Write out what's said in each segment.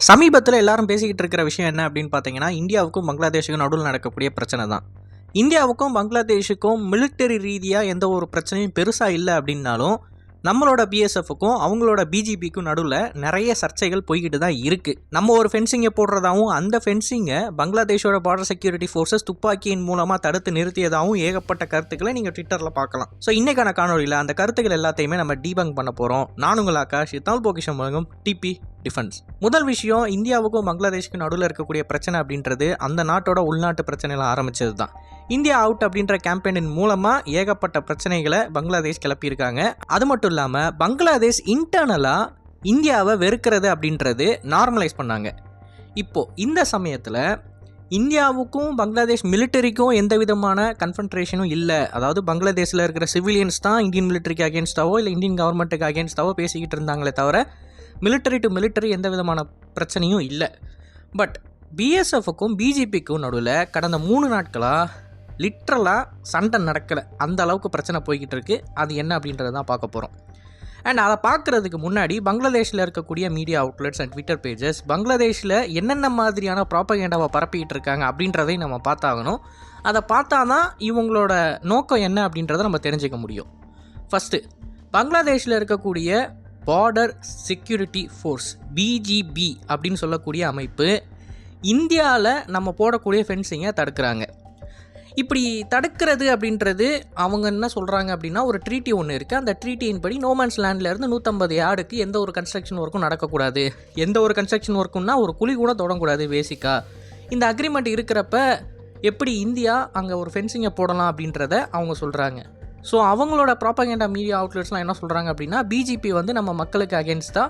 சமீபத்தில் எல்லாரும் பேசிக்கிட்டு இருக்கிற விஷயம் என்ன அப்படின்னு பார்த்தீங்கன்னா இந்தியாவுக்கும் பங்களாதேஷுக்கும் நடுவில் நடக்கக்கூடிய பிரச்சனை தான். இந்தியாவுக்கும் பங்களாதேஷுக்கும் மிலிட்டரி ரீதியாக எந்த ஒரு பிரச்சனையும் பெருசாக இல்லை அப்படின்னாலும் நம்மளோட பிஎஸ்எஃப்க்கும் அவங்களோட பிஜிபிக்கும் நடுவில் நிறைய சர்ச்சைகள் போய்கிட்டு தான் இருக்குது நம்ம ஒரு ஃபென்சிங்கை போடுறதாவும் அந்த ஃபென்சிங்கை பங்களாதேஷோட பார்டர் செக்யூரிட்டி ஃபோர்ஸஸ் துப்பாக்கியின் மூலமாக தடுத்து நிறுத்தியதாகவும் ஏகப்பட்ட கருத்துக்களை நீங்கள் ட்விட்டரில் பார்க்கலாம். ஸோ இன்றைக்கான காணொலியில் அந்த கருத்துக்கள் எல்லாத்தையுமே நம்ம டீபங்க் பண்ண போகிறோம் நான் உங்கள் ஆகாஷ் தமிழ் பொக்கிஷம் வழங்கும் டிபி டிஃபென்ஸ் முதல் விஷயம் இந்தியாவுக்கும் பங்களாதேஷுக்கும் நடுவில் இருக்கக்கூடிய பிரச்சனை அப்படின்றது அந்த நாட்டோட உள்நாட்டு பிரச்சனையில் ஆரம்பிச்சது தான் இந்தியா அவுட் அப்படின்ற கேம்பெயினின் மூலமாக ஏகப்பட்ட பிரச்சனைகளை பங்களாதேஷ் கிளப்பியிருக்காங்க. அது மட்டும் இல்லாமல் பங்களாதேஷ் இன்டர்னலாக இந்தியாவை வெறுக்கிறது அப்படின்றது நார்மலைஸ் பண்ணாங்க. இப்போது இந்த சமயத்தில் இந்தியாவுக்கும் பங்களாதேஷ் மிலிட்டரிக்கும் எந்த விதமான கன்ஃபன்ட்ரேஷனும் இல்லை. அதாவது பங்களாதேஷில் இருக்கிற சிவிலியன்ஸ் தான் இந்தியன் மிலிட்டரிக்கு அகேன்ஸ்டாவோ இல்லை இந்தியன் கவர்மெண்ட்டுக்கு அகேன்ஸ்டாவோ பேசிக்கிட்டு இருந்தாங்களே தவிர மிலிட்டரி டு மிலிட்டரி எந்த விதமான பிரச்சனையும் இல்லை. பட் பிஎஸ்எஃப்க்கும் பிஜேபிக்கும் நடுவில் கடந்த மூணு நாட்களாக லிட்ரலாக சண்டை நடக்கலை. அந்த அளவுக்கு பிரச்சனை போய்கிட்டு இருக்குது அது என்ன அப்படின்றத தான் பார்க்க போகிறோம் அண்ட் அதை பார்க்குறதுக்கு முன்னாடி பங்களாதேஷில் இருக்கக்கூடிய media outlets and Twitter pages பங்களாதேஷில் என்னென்ன மாதிரியான ப்ராப்பகேண்டாவை பரப்பிக்கிட்டு இருக்காங்க அப்படின்றதையும் நம்ம பார்த்தாகணும். அதை பார்த்தா தான் இவங்களோட நோக்கம் என்ன அப்படின்றத நம்ம தெரிஞ்சுக்க முடியும். ஃபஸ்ட்டு பங்களாதேஷில் இருக்கக்கூடிய பார்டர் செக்யூரிட்டி ஃபோர்ஸ் பிஜிபி அப்படின்னு சொல்லக்கூடிய அமைப்பு இந்தியாவில் நம்ம போடக்கூடிய ஃபென்சிங்கை தடுக்கிறாங்க. இப்படி தடுக்கிறது அப்படின்றது அவங்க என்ன சொல்கிறாங்க அப்படின்னா ஒரு ட்ரீட்டி ஒன்று இருக்குது அந்த ட்ரீட்டியின் படி நோமன்ஸ் லேண்ட்லேருந்து நூற்றம்பது யார்டுக்கு எந்த ஒரு கன்ஸ்ட்ரக்ஷன் ஒர்க்கும் நடக்கக்கூடாது. எந்த ஒரு கன்ஸ்ட்ரக்ஷன் ஒர்க்குன்னா ஒரு குழி கூட தொடங்கக்கூடாது பேசிக்காக இந்த அக்ரிமெண்ட் இருக்கிறப்ப எப்படி இந்தியா அங்கே ஒரு ஃபென்சிங்கை போடலாம் அப்படின்றத அவங்க சொல்கிறாங்க ஸோ அவங்களோட ப்ராப்பகேண்டா மீடியா அவுட்லெட்ஸ்லாம் என்ன சொல்கிறாங்க அப்படின்னா பிஜேபி வந்து நம்ம மக்களுக்கு அகேன்ஸ்டாக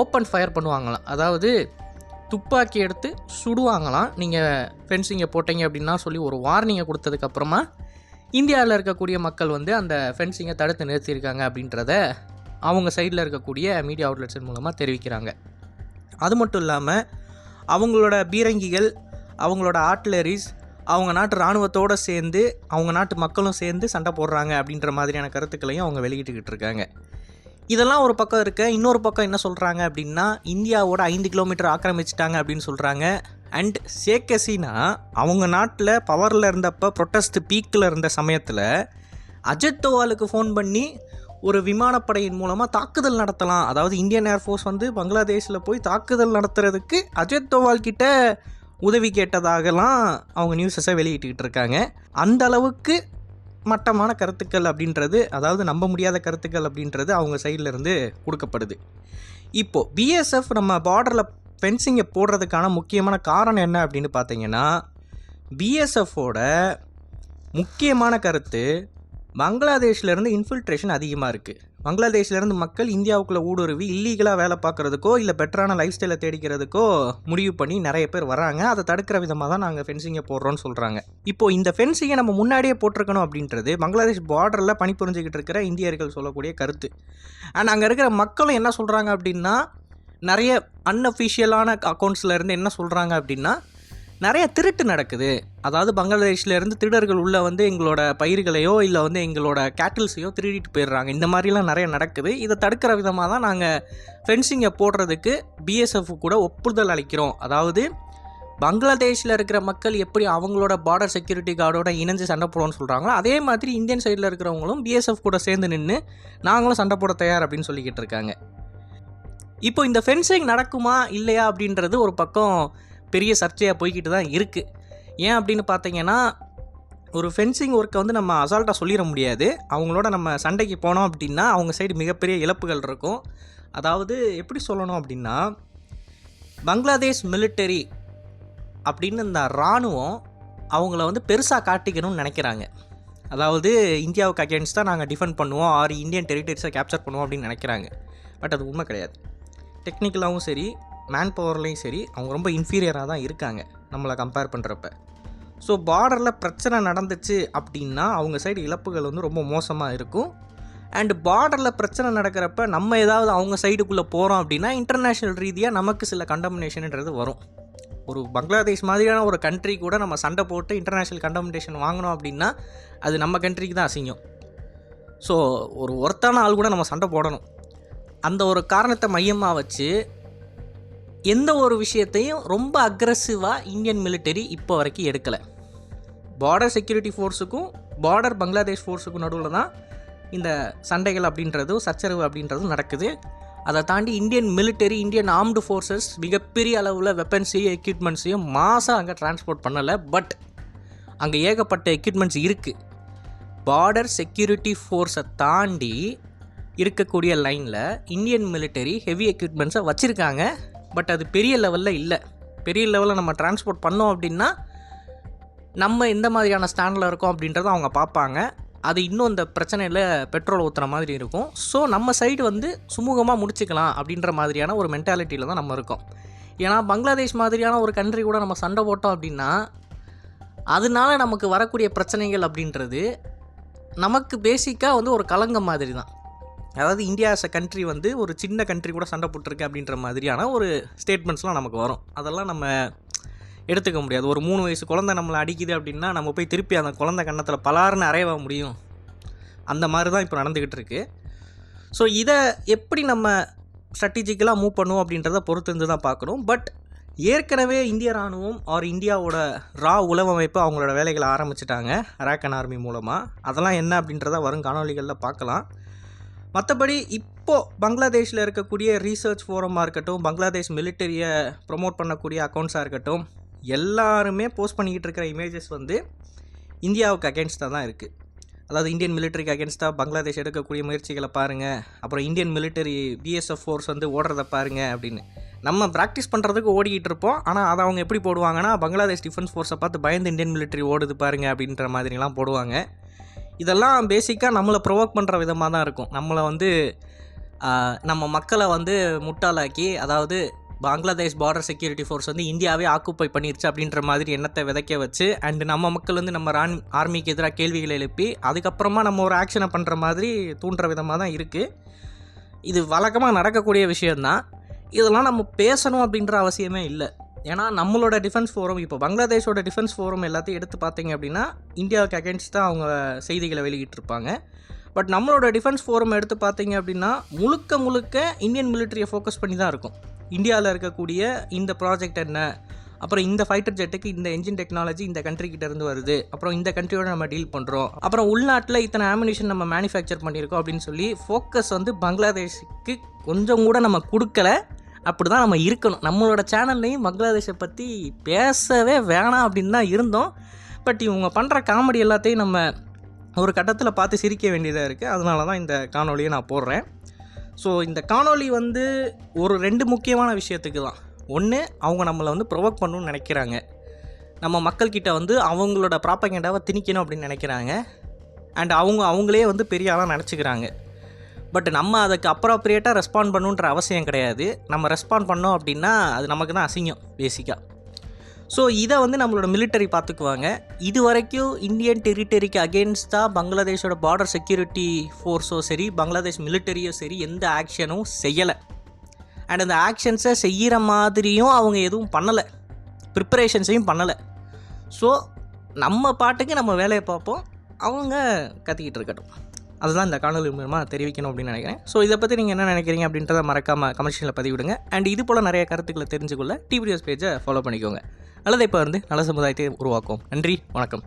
ஓப்பன் ஃபயர் பண்ணுவாங்களாம். அதாவது துப்பாக்கி எடுத்து சுடுவாங்களாம். நீங்கள் ஃபென்சிங்கை போட்டீங்க அப்படின்னா சொல்லி ஒரு வார்னிங்கை கொடுத்ததுக்கப்புறமா இந்தியாவில் இருக்கக்கூடிய மக்கள் வந்து அந்த ஃபென்சிங்கை தடுத்து நிறுத்தியிருக்காங்க அப்படின்றத அவங்க சைடில் இருக்கக்கூடிய மீடியா அவுட்லெட்ஸின் மூலமாக தெரிவிக்கிறாங்க. அது மட்டும் இல்லாமல் அவங்களோட பீரங்கிகள் அவங்களோட ஆர்ட்லரிஸ் அவங்க நாட்டு இராணுவத்தோடு சேர்ந்து அவங்க நாட்டு மக்களும் சேர்ந்து சண்டை போடுறாங்க அப்படின்ற மாதிரியான கருத்துக்களையும் அவங்க வெளியிட்டுக்கிட்டு இருக்காங்க. இதெல்லாம் ஒரு பக்கம் இருக்க. இன்னொரு பக்கம் என்ன சொல்கிறாங்க அப்படின்னா இந்தியாவோட ஐந்து கிலோமீட்டர் ஆக்கிரமிச்சிட்டாங்க அப்படின்னு சொல்கிறாங்க அண்ட் ஷேக் ஹசீனா அவங்க நாட்டில் பவரில் இருந்தப்போ ப்ரொட்டஸ்ட் பீக்கில் இருந்த சமயத்தில் அஜித் தோவாலுக்கு ஃபோன் பண்ணி ஒரு விமானப்படையின் மூலமாக தாக்குதல் நடத்தலாம். அதாவது இந்தியன் ஏர்ஃபோர்ஸ் வந்து பங்களாதேஷில் போய் தாக்குதல் நடத்துறதுக்கு அஜித் தோவால் கிட்ட உதவி கேட்டதாகலாம் அவங்க நியூஸஸை வெளியிட்டுக்கிட்டு இருக்காங்க. அந்த அளவுக்கு மட்டமான கருத்துக்கள் அப்படின்றது அதாவது நம்ப முடியாத கருத்துக்கள் அப்படின்றது அவங்க சைட்லேருந்து கொடுக்கப்படுது. இப்போது பிஎஸ்எஃப் நம்ம பார்டரில் ஃபென்சிங்கை போடுறதுக்கான முக்கியமான காரணம் என்ன அப்படின்னு பார்த்தீங்கன்னா பிஎஸ்எஃபோட முக்கியமான கருத்து பங்களாதேஷ்லேருந்து இன்ஃபில்ட்ரேஷன் அதிகமாக இருக்குது பங்களாதேஷ்லேருந்து மக்கள் இந்தியாவுக்குள்ளே ஊடுருவி இல்லீகலாக வேலை பார்க்குறதுக்கோ இல்லை பெட்டரான லைஃப் ஸ்டைலை தேடிக்கிறதுக்கோ முடிவு பண்ணி நிறைய பேர் வராங்க அதை தடுக்கிற விதமாக தான் நாங்கள் ஃபென்சிங்கை போடுறோன்னு சொல்கிறாங்க இப்போது இந்த ஃபென்சிங்கை நம்ம முன்னாடியே போட்டிருக்கணும் அப்படின்றது பங்களாதேஷ் பார்டரில் பணிபுரிஞ்சுக்கிட்டு இருக்கிற இந்தியர்கள் சொல்லக்கூடிய கருத்து. அண்ட் அங்கே இருக்கிற மக்களும் என்ன சொல்கிறாங்க அப்படின்னா நிறைய அன்அஃபிஷியலான அக்கௌண்ட்ஸில் இருந்து என்ன சொல்கிறாங்க அப்படின்னா நிறைய திருட்டு நடக்குது. அதாவது பங்களாதேஷ்ல இருந்து திருடர்கள் உள்ளே வந்து எங்களோட பயிர்களையோ இல்லை வந்து எங்களோட கேட்டில்ஸையோ திருடிட்டு போயிடுறாங்க. இந்த மாதிரிலாம் நிறைய நடக்குது. இதை தடுக்கிற விதமாக தான் நாங்கள் ஃபென்சிங்கை போடுறதுக்கு பிஎஸ்எஃப் கூட ஒப்புதல் அளிக்கிறோம். அதாவது பங்களாதேஷில் இருக்கிற மக்கள் எப்படி அவங்களோட பார்டர் செக்யூரிட்டி கார்டோட இணைஞ்சு சண்டை போடுவோம்னு சொல்கிறாங்களோ அதே மாதிரி இந்தியன் சைடில் இருக்கிறவங்களும் பிஎஸ்எஃப் கூட சேர்ந்து நின்று நாங்களும் சண்டை போட தயார் அப்படின்னு சொல்லிக்கிட்டு இருக்காங்க. இப்போ இந்த ஃபென்சிங் நடக்குமா இல்லையா அப்படின்றது ஒரு பக்கம் பெரிய சர்ச்சையாக போய்கிட்டு தான் இருக்குது ஏன் அப்படின்னு பார்த்தீங்கன்னா ஒரு ஃபென்சிங் ஒர்க்கை வந்து நம்ம அசால்ட்டாக சொல்லிட முடியாது. அவங்களோட நம்ம சண்டைக்கு போனோம் அப்படின்னா அவங்க சைடு மிகப்பெரிய இழப்புகள் இருக்கும். அதாவது எப்படி சொல்லணும் அப்படின்னா பங்களாதேஷ் மிலிட்டரி அப்படின்னு இந்த இராணுவம் அவங்கள வந்து பெருசாக காட்டிக்கணும்னு நினைக்கிறாங்க. அதாவது இந்தியாவுக்கு அகேன்ஸ்டாக நாங்கள் டிஃபெண்ட் பண்ணுவோம். ஆறு இந்தியன் டெரிட்டரிஸை கேப்சர் பண்ணுவோம் அப்படின்னு நினைக்கிறாங்க. பட் அது உண்மை கிடையாது. டெக்னிக்கலாகவும் சரி மேன் பவர்லேயும் சரி அவங்க ரொம்ப இன்ஃபீரியராக தான் இருக்காங்க நம்மளை கம்பேர் பண்ணுறப்ப ஸோ பார்டரில் பிரச்சனை நடந்துச்சு அப்படின்னா அவங்க சைடு இழப்புகள் வந்து ரொம்ப மோசமாக இருக்கும். அண்டு பார்டரில் பிரச்சனை நடக்கிறப்ப நம்ம ஏதாவது அவங்க சைடுக்குள்ளே போகிறோம் அப்படின்னா இன்டர்நேஷ்னல் ரீதியாக நமக்கு சில கண்டமினேஷன்ன்றது வரும். ஒரு பங்களாதேஷ் மாதிரியான ஒரு கண்ட்ரி கூட நம்ம சண்டை போட்டு இன்டர்நேஷ்னல் கண்டமினேஷன் வாங்கினோம் அப்படின்னா அது நம்ம கண்ட்ரிக்கு தான் அசிங்கம். ஸோ ஒரு ஒருத்தான ஆள் கூட நம்ம சண்டை போடணும். அந்த ஒரு காரணத்தை மையமாக வச்சு எந்த ஒரு விஷயத்தையும் ரொம்ப அக்ரஸிவாக இந்தியன் மிலிட்டரி இப்போ வரைக்கும் எடுக்கலை. பார்டர் செக்யூரிட்டி ஃபோர்ஸுக்கும் பார்டர் பங்களாதேஷ் ஃபோர்ஸுக்கும் நடுவில் தான் இந்த சண்டைகள் அப்படின்றதும் சச்சரவு அப்படின்றதும் நடக்குது. அதை தாண்டி Indian military Indian armed forces மிகப்பெரிய அளவில் வெப்பன்ஸையும் எக்யூப்மெண்ட்ஸையும் மாதம் அங்கே டிரான்ஸ்போர்ட் பண்ணலை. பட் அங்கே ஏகப்பட்ட எக்யூப்மெண்ட்ஸ் இருக்குது பார்டர் செக்யூரிட்டி ஃபோர்ஸை தாண்டி இருக்கக்கூடிய லைனில் இந்தியன் மிலிட்டரி ஹெவி எக்யூப்மெண்ட்ஸை வச்சுருக்காங்க. பட் அது பெரிய லெவலில் இல்லை. பெரிய லெவலில் நம்ம டிரான்ஸ்போர்ட் பண்ணோம் அப்படின்னா நம்ம எந்த மாதிரியான ஸ்டாண்டில் இருக்கோம் அப்படின்றத அவங்க பார்ப்பாங்க. அது இன்னும் இந்த பிரச்சனையில் பெட்ரோல் ஊற்றுற மாதிரி இருக்கும். ஸோ நம்ம சைடு வந்து சுமூகமாக முடிச்சுக்கலாம் அப்படின்ற மாதிரியான ஒரு மென்டாலிட்டியில் தான் நம்ம இருக்கோம். ஏன்னா பங்களாதேஷ் மாதிரியான ஒரு கண்ட்ரி கூட நம்ம சண்டை போட்டோம் அப்படின்னா அதனால நமக்கு வரக்கூடிய பிரச்சனைகள் அப்படின்றது நமக்கு பேசிக்காக வந்து ஒரு கலங்கம் மாதிரி தான் அதாவது இந்தியா அஸ் அ கண்ட்ரி வந்து ஒரு சின்ன கண்ட்ரி கூட சண்டை போட்டிருக்கு அப்படின்ற மாதிரியான ஒரு ஸ்டேட்மெண்ட்ஸ்லாம் நமக்கு வரும். அதெல்லாம் நம்ம எடுத்துக்க முடியாது. ஒரு மூணு வயசு குழந்தை நம்மளை அடிக்குது அப்படின்னா நம்ம போய் திருப்பி அந்த குழந்தை கன்னத்தில் பலாருன்னு அறையவ முடியும்? அந்த மாதிரி தான் இப்போ நடந்துக்கிட்டு இருக்கு. ஸோ இதை எப்படி நம்ம ஸ்ட்ராட்டஜிக்கலாக மூவ் பண்ணுவோம் அப்படின்றத பொறுத்து இருந்து தான் பார்க்கணும். பட் ஏற்கனவே இந்திய ராணுவம் ஆர் இந்தியாவோட ரா உளவமைப்பு அவங்களோட வேலைகளை ஆரம்பிச்சிட்டாங்க. அராக்கன் ஆர்மி மூலமாக அதெல்லாம் என்ன அப்படின்றத வரும் காணொலிகளில் பார்க்கலாம். மற்றபடி இப்போது பங்களாதேஷில் இருக்கக்கூடிய ரீசர்ச் ஃபோரமாக இருக்கட்டும் பங்களாதேஷ் மிலிட்டரியை ப்ரொமோட் பண்ணக்கூடிய அக்கௌண்ட்ஸாக இருக்கட்டும் எல்லாருமே போஸ்ட் பண்ணிக்கிட்டு இருக்கிற இமேஜஸ் வந்து இந்தியாவுக்கு அகேன்ஸ்டாக தான் இருக்குது அதாவது இந்தியன் மிலிட்டரிக்கு அகேன்ஸ்டாக பங்களாதேஷ் எடுக்கக்கூடிய முயற்சிகளை பாருங்கள் அப்புறம் இந்தியன் மிலிட்டரி பிஎஸ்எஃப் ஃபோர்ஸ் வந்து ஓடுறத பாருங்கள் அப்படின்னு. நம்ம ப்ராக்டிஸ் பண்ணுறதுக்கு ஓடிக்கிட்டு இருப்போம் ஆனால் அதை அவங்க எப்படி போடுவாங்கன்னா பங்களாதேஷ் டிஃபென்ஸ் ஃபோர்ஸை பார்த்து பயந்து இந்தியன் மிலிட்டரி ஓடுது பாருங்க அப்படின்ற மாதிரிலாம் போடுவாங்க. இதெல்லாம் பேசிக்காக நம்மளை ப்ரொவோக் பண்ணுற விதமாக தான் இருக்கும். நம்மளை வந்து நம்ம மக்களை வந்து முட்டாளாக்கி அதாவது பங்களாதேஷ் பார்டர் செக்யூரிட்டி ஃபோர்ஸ் வந்து இந்தியாவே ஆக்குப்பை பண்ணிருச்சு அப்படின்ற மாதிரி எண்ணத்தை விதைக்க வச்சு அண்டு நம்ம மக்கள் வந்து நம்ம ரான் ஆர்மிக்கு எதிராக கேள்விகளை எழுப்பி அதுக்கப்புறமா நம்ம ஒரு ஆக்ஷனை பண்ணுற மாதிரி தூண்டுற விதமாக தான் இருக்குது இது வழக்கமாக நடக்கக்கூடிய விஷயந்தான் இதெல்லாம் நம்ம பேசணும் அப்படின்ற அவசியமே இல்லை. ஏன்னா நம்மளோட டிஃபென்ஸ் ஃபோரம் இப்போ பங்களாதேஷோட டிஃபென்ஸ் ஃபோரம் எல்லாத்தையும் எடுத்து பார்த்தீங்க அப்படின்னா இந்தியாவுக்கு அகேன்ஸ்ட் தான் அவங்க செய்திகளை வெளியிட்டிருப்பாங்க. பட் நம்மளோட டிஃபென்ஸ் ஃபோரம் எடுத்து பார்த்தீங்க அப்படின்னா முழுக்க முழுக்க இந்தியன் மிலிட்டரியை ஃபோக்கஸ் பண்ணி தான் இருக்கும். இந்தியாவில் இருக்கக்கூடிய இந்த ப்ராஜெக்ட் என்ன? அப்புறம் இந்த ஃபைட்டர் ஜெட்டுக்கு இந்த என்ஜின் டெக்னாலஜி இந்த country இருந்து வருது. அப்புறம் இந்த கண்ட்ரியோட நம்ம டீல் பண்ணுறோம் அப்புறம் உள்நாட்டில் இத்தனை ஆமினேஷன் நம்ம மேனுஃபேக்சர் பண்ணியிருக்கோம் அப்படின்னு சொல்லி ஃபோக்கஸ் வந்து பங்களாதேஷுக்கு கொஞ்சம் கூட நம்ம கொடுக்கல. அப்படி தான் நம்ம இருக்கணும். நம்மளோட சேனல்லையும் பங்களாதேஷை பற்றி பேசவே வேணாம் அப்படின்னு தான் இருந்தோம். பட் இவங்க பண்ணுற காமெடி எல்லாத்தையும் நம்ம ஒரு கட்டத்தில் பார்த்து சிரிக்க வேண்டியதாக இருக்குது அதனால தான் இந்த காணொலியை நான் போடுறேன். ஸோ இந்த காணொலி வந்து ஒரு ரெண்டு முக்கியமான விஷயத்துக்கு தான். ஒன்று அவங்க நம்மளை வந்து ப்ரொவோக் பண்ணணும்னு நினைக்கிறாங்க. நம்ம மக்கள்கிட்ட வந்து அவங்களோட ப்ராப்பகேண்டாவை திணிக்கணும் அப்படின்னு நினைக்கிறாங்க. அண்ட் அவங்க அவங்களே வந்து பெரிய ஆளாக நினச்சிக்கிறாங்க. பட் நம்ம அதுக்கு அப்ராப்ரியேட்டாக ரெஸ்பாண்ட் பண்ணுன்ற அவசியம் கிடையாது. நம்ம ரெஸ்பாண்ட் பண்ணோம் அப்படின்னா அது நமக்கு தான் அசிங்கம் பேசிக்காக ஸோ இதை வந்து நம்மளோட மிலிட்டரி பார்த்துக்குவாங்க. இது வரைக்கும் இந்தியன் டெரிட்டரிக்கு அகேன்ஸ்டாக பங்களாதேஷோட பார்டர் செக்யூரிட்டி ஃபோர்ஸோ சரி பங்களாதேஷ் மிலிட்டரியோ சரி எந்த ஆக்ஷனும் செய்யலை. அண்ட் அந்த ஆக்ஷன்ஸை செய்கிற மாதிரியும் அவங்க எதுவும் பண்ணலை. ப்ரிப்பரேஷன்ஸையும் பண்ணலை. ஸோ நம்ம பாட்டுக்கு நம்ம வேலையை பார்ப்போம். அவங்க கத்திக்கிட்டு இருக்கட்டும். அதுதான் இந்த காணொலி மூலமாக தெரிவிக்கணும் அப்படின்னு நினைக்கிறேன். ஸோ இதை பற்றி நீங்கள் என்ன நினைக்கிறீங்க அப்படின்றத மறக்காமல் கமெண்ட்ஸில் பதிவிடுங்க. அண்ட் இது போல் நிறைய கருத்துக்களை தெரிஞ்சுக்கொள்ள டிவிஎஸ் பேஜை ஃபாலோ பண்ணிக்கோங்க. நல்லதை இப்போ வந்து நல்ல சமுதாயத்தை உருவாக்கும் நன்றி வணக்கம்.